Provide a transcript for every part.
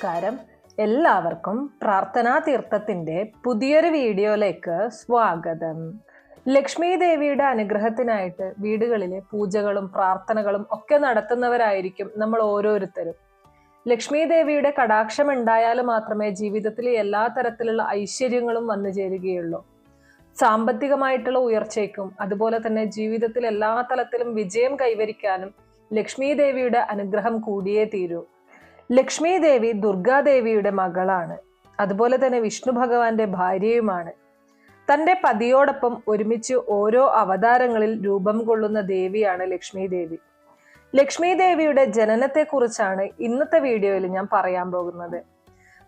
നമസ്കാരം. എല്ലാവർക്കും പ്രാർത്ഥനാ തീർത്ഥത്തിന്റെ പുതിയൊരു വീഡിയോയിലേക്ക് സ്വാഗതം. ലക്ഷ്മി ദേവിയുടെ അനുഗ്രഹത്തിനായിട്ട് വീടുകളിലെ പൂജകളും പ്രാർത്ഥനകളും ഒക്കെ നടത്തുന്നവരായിരിക്കും നമ്മൾ ഓരോരുത്തരും. ലക്ഷ്മി ദേവിയുടെ കടാക്ഷം ഉണ്ടായാൽ മാത്രമേ ജീവിതത്തിലെ എല്ലാ തരത്തിലുള്ള ഐശ്വര്യങ്ങളും വന്നു ചേരുകയുള്ളൂ. സാമ്പത്തികമായിട്ടുള്ള ഉയർച്ചയ്ക്കും അതുപോലെ തന്നെ ജീവിതത്തിൽ എല്ലാ തലത്തിലും വിജയം കൈവരിക്കാനും ലക്ഷ്മി ദേവിയുടെ അനുഗ്രഹം കൂടിയേ തീരൂ. ലക്ഷ്മി ദേവി ദുർഗാദേവിയുടെ മകളാണ്. അതുപോലെ തന്നെ വിഷ്ണു ഭഗവാന്റെ ഭാര്യയുമാണ്. തന്റെ പതിയോടൊപ്പം ഒരുമിച്ച് ഓരോ അവതാരങ്ങളിൽ രൂപം കൊള്ളുന്ന ദേവിയാണ് ലക്ഷ്മി ദേവി ലക്ഷ്മി ദേവിയുടെ ജനനത്തെക്കുറിച്ചാണ് ഇന്നത്തെ വീഡിയോയിൽ ഞാൻ പറയാൻ പോകുന്നത്.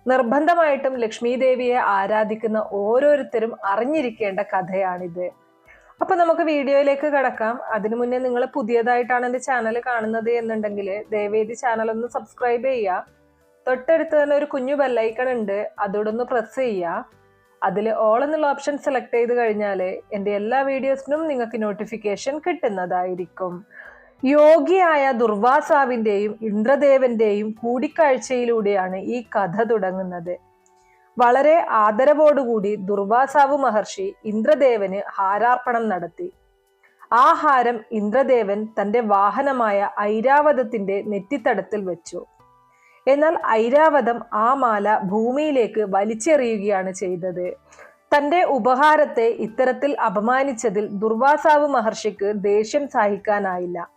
നിർബന്ധമായിട്ടും ലക്ഷ്മി ദേവിയെ ആരാധിക്കുന്ന ഓരോരുത്തരും അറിഞ്ഞിരിക്കേണ്ട കഥയാണിത്. അപ്പൊ നമുക്ക് വീഡിയോയിലേക്ക് കടക്കാം. അതിനു മുന്നേ നിങ്ങൾ പുതിയതായിട്ടാണ് എന്റെ ചാനൽ കാണുന്നത് എന്നുണ്ടെങ്കിൽ ദയവേദി ചാനൽ ഒന്ന് സബ്സ്ക്രൈബ് ചെയ്യുക. തൊട്ടടുത്ത് തന്നെ ഒരു കുഞ്ഞു ബെല്ലൈക്കൺ ഉണ്ട്. അതോടൊന്ന് പ്രസ് ചെയ്യുക. അതിൽ ഓൾ എന്നുള്ള ഓപ്ഷൻ സെലക്ട് ചെയ്ത് കഴിഞ്ഞാൽ എന്റെ എല്ലാ വീഡിയോസിനും നിങ്ങൾക്ക് നോട്ടിഫിക്കേഷൻ കിട്ടുന്നതായിരിക്കും. യോഗിയായ ദുർവാസാവിന്റെയും ഇന്ദ്രദേവന്റെയും കൂടിക്കാഴ്ചയിലൂടെയാണ് ഈ കഥ തുടങ്ങുന്നത്. വളരെ ആദരവോടുകൂടി ദുർവാസാവ് മഹർഷി ഇന്ദ്രദേവന് ഹാരാർപ്പണം നടത്തി. ആ ഹാരം ഇന്ദ്രദേവൻ തന്റെ വാഹനമായ ഐരാവതത്തിന്റെ നെറ്റിത്തടത്തിൽ വെച്ചു. എന്നാൽ ഐരാവതം ആ മാല ഭൂമിയിലേക്ക് വലിച്ചെറിയുകയാണ് ചെയ്തത്. തന്റെ ഉപഹാരത്തെ ഇത്തരത്തിൽ അപമാനിച്ചതിൽ ദുർവാസാവ് മഹർഷിക്ക് ദേഷ്യം സഹിക്കാനായില്ല.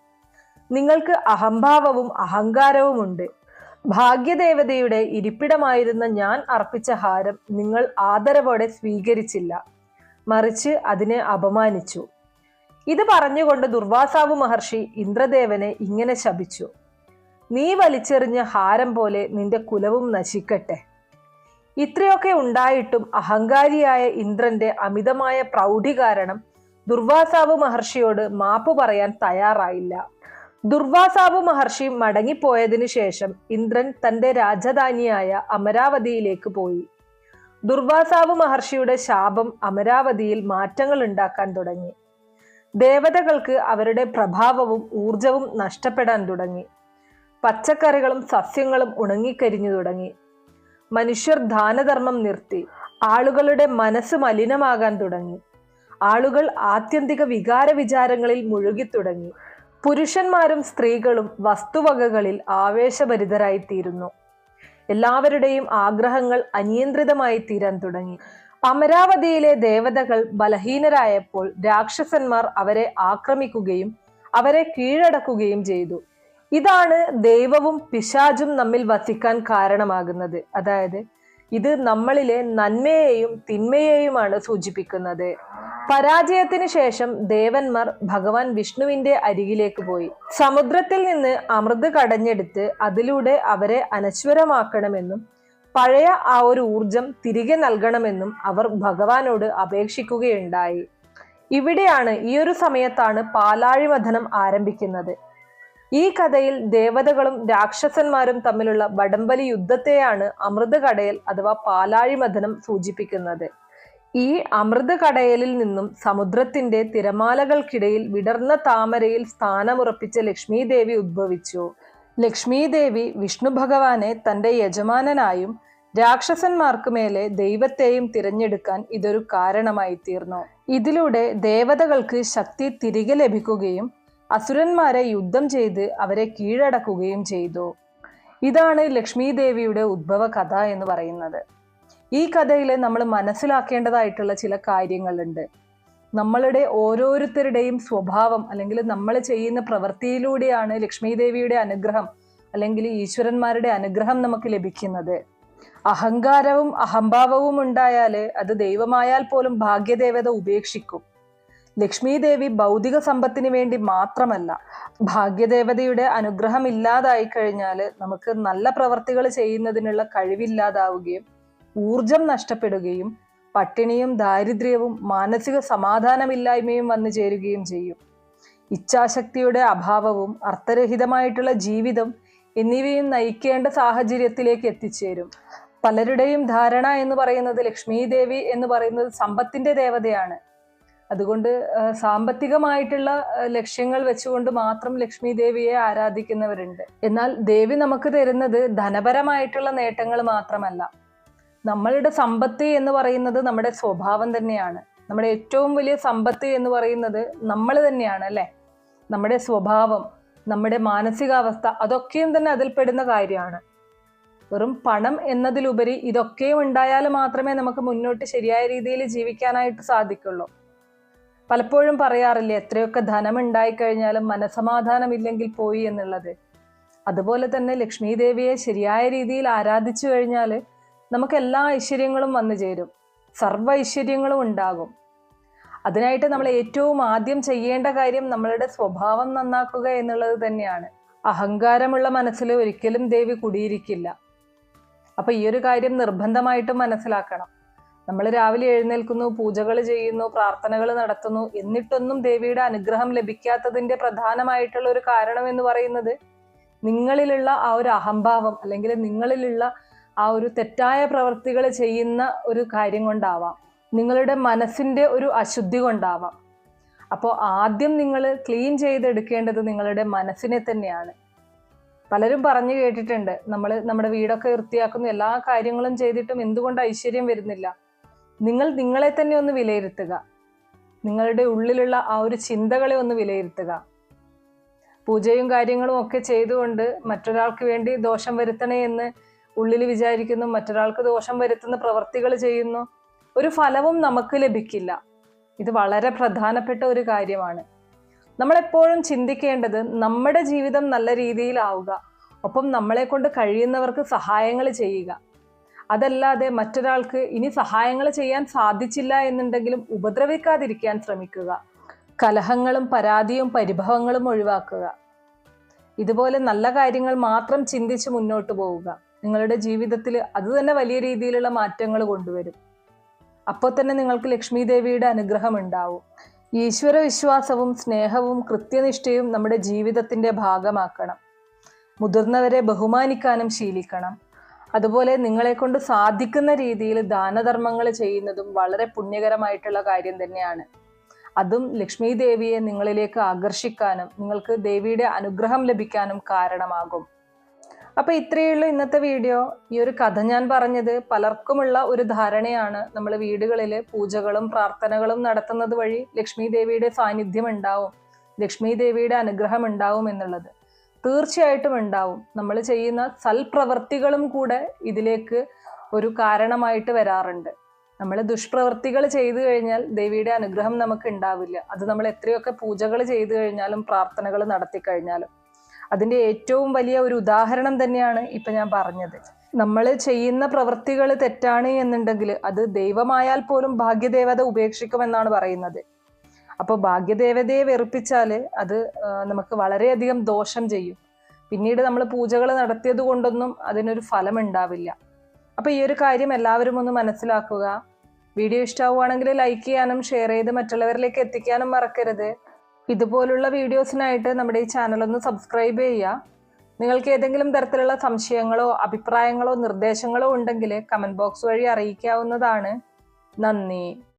നിങ്ങൾക്ക് അഹംഭാവവും അഹങ്കാരവുമുണ്ട്. ഭാഗ്യദേവതയുടെ ഇരിപ്പിടമായിരുന്ന ഞാൻ അർപ്പിച്ച ഹാരം നിങ്ങൾ ആദരവോടെ സ്വീകരിച്ചില്ല. മറിച്ച് അതിനെ അപമാനിച്ചു. ഇത് പറഞ്ഞുകൊണ്ട് ദുർവാസാവ് മഹർഷി ഇന്ദ്രദേവനെ ഇങ്ങനെ ശപിച്ചു. നീ വലിച്ചെറിഞ്ഞ ഹാരം പോലെ നിന്റെ കുലവും നശിക്കട്ടെ. ഇത്രയൊക്കെ ഉണ്ടായിട്ടും അഹങ്കാരിയായ ഇന്ദ്രന്റെ അമിതമായ പ്രൗഢി കാരണം ദുർവാസാവ് മഹർഷിയോട് മാപ്പ് പറയാൻ തയ്യാറായില്ല. ദുർവാസാവ് മഹർഷി മടങ്ങിപ്പോയതിനു ശേഷം ഇന്ദ്രൻ തന്റെ രാജധാനിയായ അമരാവതിയിലേക്ക് പോയി. ദുർവാസാവ് മഹർഷിയുടെ ശാപം അമരാവതിയിൽ മാറ്റങ്ങൾ ഉണ്ടാക്കാൻ തുടങ്ങി. ദേവതകൾക്ക് അവരുടെ പ്രഭാവവും ഊർജവും നഷ്ടപ്പെടാൻ തുടങ്ങി. പച്ചക്കറികളും സസ്യങ്ങളും ഉണങ്ങിക്കരിഞ്ഞു തുടങ്ങി. മനുഷ്യർ ദാനധർമ്മം നിർത്തി. ആളുകളുടെ മനസ്സ് മലിനമാകാൻ തുടങ്ങി. ആളുകൾ ആത്യന്തിക വികാര വിചാരങ്ങളിൽ മുഴുകിത്തുടങ്ങി പുരുഷന്മാരും സ്ത്രീകളും വസ്തുവകകളിൽ ആവേശഭരിതരായിത്തീരുന്നു. എല്ലാവരുടെയും ആഗ്രഹങ്ങൾ അനിയന്ത്രിതമായി തീരാൻ തുടങ്ങി. അമരാവതിയിലെ ദേവതകൾ ബലഹീനരായപ്പോൾ രാക്ഷസന്മാർ അവരെ ആക്രമിക്കുകയും അവരെ കീഴടക്കുകയും ചെയ്തു. ഇതാണ് ദൈവവും പിശാചും നമ്മിൽ വസിക്കാൻ കാരണമാകുന്നത്. അതായത് ഇത് നമ്മളിലെ നന്മയെയും തിന്മയെയുമാണ് സൂചിപ്പിക്കുന്നത്. പരാജയത്തിന് ശേഷം ദേവന്മാർ ഭഗവാൻ വിഷ്ണുവിന്റെ അരികിലേക്ക് പോയി. സമുദ്രത്തിൽ നിന്ന് അമൃത് കടഞ്ഞെടുത്ത് അതിലൂടെ അവരെ അനശ്വരമാക്കണമെന്നും പഴയ ആ ഒരു ഊർജം തിരികെ നൽകണമെന്നും അവർ ഭഗവാനോട് അപേക്ഷിക്കുകയുണ്ടായി. ഇവിടെയാണ് ഈ ഒരു സമയത്താണ് പാലാഴിമഥനം ആരംഭിക്കുന്നത്. ഈ കഥയിൽ ദേവതകളും രാക്ഷസന്മാരും തമ്മിലുള്ള വടംവലി യുദ്ധത്തെയാണ് അമൃതകടയൽ അഥവാ പാലാഴിമഥനം സൂചിപ്പിക്കുന്നത്. ഈ അമൃത കടയലിൽ നിന്നും സമുദ്രത്തിന്റെ തിരമാലകൾക്കിടയിൽ വിടർന്ന താമരയിൽ സ്ഥാനമുറപ്പിച്ച ലക്ഷ്മീദേവി ഉദ്ഭവിച്ചു. ലക്ഷ്മീദേവി വിഷ്ണു ഭഗവാനെ തന്റെ യജമാനനായും രാക്ഷസന്മാർക്ക് മേലെ ദൈവത്തെയും തിരഞ്ഞെടുക്കാൻ ഇതൊരു കാരണമായി തീർന്നു ഇതിലൂടെ ദേവതകൾക്ക് ശക്തി തിരികെ ലഭിക്കുകയും അസുരന്മാരെ യുദ്ധം ചെയ്ത് അവരെ കീഴടക്കുകയും ചെയ്തു. ഇതാണ് ലക്ഷ്മി ദേവിയുടെ ഉദ്ഭവ കഥ എന്ന് പറയുന്നത്. ഈ കഥയിൽ നമ്മൾ മനസ്സിലാക്കേണ്ടതായിട്ടുള്ള ചില കാര്യങ്ങളുണ്ട്. നമ്മളുടെ ഓരോരുത്തരുടെയും സ്വഭാവം അല്ലെങ്കിൽ നമ്മൾ ചെയ്യുന്ന പ്രവൃത്തിയിലൂടെയാണ് ലക്ഷ്മി ദേവിയുടെ അനുഗ്രഹം അല്ലെങ്കിൽ ഈശ്വരന്മാരുടെ അനുഗ്രഹം നമുക്ക് ലഭിക്കുന്നത്. അഹങ്കാരവും അഹംഭാവവും ഉണ്ടായാൽ അത് ദൈവമായാൽ പോലും ഭാഗ്യദേവത ഉപേക്ഷിക്കും. ലക്ഷ്മി ദേവി ഭൗതിക സമ്പത്തിന് വേണ്ടി മാത്രമല്ല ഭാഗ്യദേവതയുടെ അനുഗ്രഹം ഇല്ലാതായി കഴിഞ്ഞാൽ നമുക്ക് നല്ല പ്രവർത്തികൾ ചെയ്യുന്നതിനുള്ള കഴിവില്ലാതാവുകയും ഊർജം നഷ്ടപ്പെടുകയും പട്ടിണിയും ദാരിദ്ര്യവും മാനസിക സമാധാനമില്ലായ്മയും വന്നു ചേരുകയും ചെയ്യും. ഇച്ഛാശക്തിയുടെ അഭാവവും അർത്ഥരഹിതമായിട്ടുള്ള ജീവിതം എന്നിവയും നയിക്കേണ്ട സാഹചര്യത്തിലേക്ക് എത്തിച്ചേരും. പലരുടെയും ധാരണ എന്ന് പറയുന്നത് ലക്ഷ്മീദേവി എന്ന് പറയുന്നത് സമ്പത്തിന്റെ ദേവതയാണ്. അതുകൊണ്ട് സാമ്പത്തികമായിട്ടുള്ള ലക്ഷ്യങ്ങൾ വെച്ചുകൊണ്ട് മാത്രം ലക്ഷ്മി ദേവിയെ ആരാധിക്കുന്നവരുണ്ട്. എന്നാൽ ദേവി നമുക്ക് തരുന്നത് ധനപരമായിട്ടുള്ള നേട്ടങ്ങൾ മാത്രമല്ല. നമ്മളുടെ സമ്പത്ത് എന്ന് പറയുന്നത് നമ്മുടെ സ്വഭാവം തന്നെയാണ്. നമ്മുടെ ഏറ്റവും വലിയ സമ്പത്ത് എന്ന് പറയുന്നത് നമ്മൾ തന്നെയാണ് അല്ലേ? നമ്മുടെ സ്വഭാവം നമ്മുടെ മാനസികാവസ്ഥ അതൊക്കെയും തന്നെ അതിൽപ്പെടുന്ന കാര്യമാണ്. വെറും പണം എന്നതിലുപരി ഇതൊക്കെയും ഉണ്ടായാൽ മാത്രമേ നമുക്ക് മുന്നോട്ട് ശരിയായ രീതിയിൽ ജീവിക്കാനായിട്ട് സാധിക്കുള്ളൂ. പലപ്പോഴും പറയാറില്ലേ എത്രയൊക്കെ ധനം ഉണ്ടായിക്കഴിഞ്ഞാലും മനസമാധാനമില്ലെങ്കിൽ പോയി എന്നുള്ളത്. അതുപോലെ തന്നെ ലക്ഷ്മി ദേവിയെ ശരിയായ രീതിയിൽ ആരാധിച്ചു കഴിഞ്ഞാൽ നമുക്ക് എല്ലാ ഐശ്വര്യങ്ങളും വന്നു ചേരും. സർവ ഐശ്വര്യങ്ങളും ഉണ്ടാകും. അതിനായിട്ട് നമ്മൾ ഏറ്റവും ആദ്യം ചെയ്യേണ്ട കാര്യം നമ്മളുടെ സ്വഭാവം നന്നാക്കുക എന്നുള്ളത് തന്നെയാണ്. അഹങ്കാരമുള്ള മനസ്സിൽ ഒരിക്കലും ദേവി കുടിയിരിക്കില്ല. അപ്പൊ ഈ ഒരു കാര്യം നിർബന്ധമായിട്ടും മനസ്സിലാക്കണം. നമ്മൾ രാവിലെ എഴുന്നേൽക്കുന്നു പൂജകൾ ചെയ്യുന്നു പ്രാർത്ഥനകൾ നടത്തുന്നു. എന്നിട്ടൊന്നും ദേവിയുടെ അനുഗ്രഹം ലഭിക്കാത്തതിന്റെ പ്രധാനമായിട്ടുള്ള ഒരു കാരണം എന്ന് പറയുന്നത് നിങ്ങളിലുള്ള ആ ഒരു അഹംഭാവം അല്ലെങ്കിൽ നിങ്ങളിലുള്ള ആ ഒരു തെറ്റായ പ്രവൃത്തികൾ ചെയ്യുന്ന ഒരു കാര്യം കൊണ്ടാവാം. നിങ്ങളുടെ മനസ്സിന്റെ ഒരു അശുദ്ധി കൊണ്ടാവാം. അപ്പോൾ ആദ്യം നിങ്ങൾ ക്ലീൻ ചെയ്തെടുക്കേണ്ടത് നിങ്ങളുടെ മനസ്സിനെ തന്നെയാണ്. പലരും പറഞ്ഞു കേട്ടിട്ടുണ്ട് നമ്മൾ നമ്മുടെ വീടൊക്കെ വൃത്തിയാക്കുന്നു എല്ലാ കാര്യങ്ങളും ചെയ്തിട്ടും എന്തുകൊണ്ട് ഐശ്വര്യം വരുന്നില്ല? നിങ്ങൾ നിങ്ങളെ തന്നെ ഒന്ന് വിലയിരുത്തുക. നിങ്ങളുടെ ഉള്ളിലുള്ള ആ ഒരു ചിന്തകളെ ഒന്ന് വിലയിരുത്തുക. പൂജയും കാര്യങ്ങളും ഒക്കെ ചെയ്തുകൊണ്ട് മറ്റൊരാൾക്ക് വേണ്ടി ദോഷം വരുത്തണേ എന്ന് ഉള്ളിൽ വിചാരിക്കുന്നു മറ്റൊരാൾക്ക് ദോഷം വരുത്തുന്ന പ്രവർത്തികൾ ചെയ്യുന്നു. ഒരു ഫലവും നമുക്ക് ലഭിക്കില്ല. ഇത് വളരെ പ്രധാനപ്പെട്ട ഒരു കാര്യമാണ്. നമ്മളെപ്പോഴും ചിന്തിക്കേണ്ടത് നമ്മുടെ ജീവിതം നല്ല രീതിയിലാവുക. ഒപ്പം നമ്മളെ കൊണ്ട് കഴിയുന്നവർക്ക് സഹായങ്ങൾ ചെയ്യുക. അതല്ലാതെ മറ്റൊരാൾക്ക് ഇനി സഹായങ്ങൾ ചെയ്യാൻ സാധിച്ചില്ല എന്നുണ്ടെങ്കിലും ഉപദ്രവിക്കാതിരിക്കാൻ ശ്രമിക്കുക. കലഹങ്ങളും പരാതിയും പരിഭവങ്ങളും ഒഴിവാക്കുക. ഇതുപോലെ നല്ല കാര്യങ്ങൾ മാത്രം ചിന്തിച്ച് മുന്നോട്ട് പോവുക. നിങ്ങളുടെ ജീവിതത്തിൽ അത് തന്നെ വലിയ രീതിയിലുള്ള മാറ്റങ്ങൾ കൊണ്ടുവരും. അപ്പോൾ തന്നെ നിങ്ങൾക്ക് ലക്ഷ്മി ദേവിയുടെ അനുഗ്രഹം ഉണ്ടാവും. ഈശ്വര വിശ്വാസവും സ്നേഹവും കൃത്യനിഷ്ഠയും നമ്മുടെ ജീവിതത്തിന്റെ ഭാഗമാക്കണം. മുതിർന്നവരെ ബഹുമാനിക്കാനും ശീലിക്കണം. അതുപോലെ നിങ്ങളെ കൊണ്ട് സാധിക്കുന്ന രീതിയിൽ ദാനധർമ്മങ്ങൾ ചെയ്യുന്നതും വളരെ പുണ്യകരമായിട്ടുള്ള കാര്യം തന്നെയാണ്. അതും ലക്ഷ്മി ദേവിയെ നിങ്ങളിലേക്ക് ആകർഷിക്കാനും നിങ്ങൾക്ക് ദേവിയുടെ അനുഗ്രഹം ലഭിക്കാനും കാരണമാകും. അപ്പൊ ഇത്രയേ ഉള്ളൂ ഇന്നത്തെ വീഡിയോ. ഈ ഒരു കഥ ഞാൻ പറഞ്ഞത് പലർക്കുമുള്ള ഒരു ധാരണയാണ്. നമ്മൾ വീടുകളിൽ പൂജകളും പ്രാർത്ഥനകളും നടത്തുന്നത് വഴി ലക്ഷ്മി ദേവിയുടെ സാന്നിധ്യം ഉണ്ടാവും. ലക്ഷ്മി ദേവിയുടെ അനുഗ്രഹം ഉണ്ടാവും എന്നുള്ളത്. തീർച്ചയായിട്ടും ഉണ്ടാവും. നമ്മൾ ചെയ്യുന്ന സൽപ്രവർത്തികളും കൂടെ ഇതിലേക്ക് ഒരു കാരണമായിട്ട് വരാറുണ്ട്. നമ്മൾ ദുഷ്പ്രവർത്തികൾ ചെയ്തു കഴിഞ്ഞാൽ ദേവിയുടെ അനുഗ്രഹം നമുക്ക് ഉണ്ടാവില്ല. അത് നമ്മൾ എത്രയൊക്കെ പൂജകൾ ചെയ്തു കഴിഞ്ഞാലും പ്രാർത്ഥനകൾ നടത്തി കഴിഞ്ഞാലും. അതിന്റെ ഏറ്റവും വലിയ ഒരു ഉദാഹരണം തന്നെയാണ് ഇപ്പൊ ഞാൻ പറഞ്ഞത്. നമ്മൾ ചെയ്യുന്ന പ്രവൃത്തികൾ തെറ്റാണ് എന്നുണ്ടെങ്കിൽ അത് ദൈവമായാൽ പോലും ഭാഗ്യദേവത ഉപേക്ഷിക്കുമെന്നാണ് പറയുന്നത്. അപ്പോൾ ഭാഗ്യദേവതയെ വെറുപ്പിച്ചാൽ അത് നമുക്ക് വളരെയധികം ദോഷം ചെയ്യും. പിന്നീട് നമ്മൾ പൂജകൾ നടത്തിയത് കൊണ്ടൊന്നും അതിനൊരു ഫലം ഉണ്ടാവില്ല അപ്പോൾ ഈ ഒരു കാര്യം എല്ലാവരും ഒന്ന് മനസ്സിലാക്കുക. വീഡിയോ ഇഷ്ടമാവുകയാണെങ്കിൽ ലൈക്ക് ചെയ്യാനും ഷെയർ ചെയ്ത് മറ്റുള്ളവരിലേക്ക് എത്തിക്കാനും മറക്കരുത്. ഇതുപോലുള്ള വീഡിയോസിനായിട്ട് നമ്മുടെ ഈ ചാനൽ ഒന്ന് സബ്സ്ക്രൈബ് ചെയ്യുക. നിങ്ങൾക്ക് ഏതെങ്കിലും തരത്തിലുള്ള സംശയങ്ങളോ അഭിപ്രായങ്ങളോ നിർദ്ദേശങ്ങളോ ഉണ്ടെങ്കിൽ കമന്റ് ബോക്സ് വഴി അറിയിക്കാവുന്നതാണ്. നന്ദി.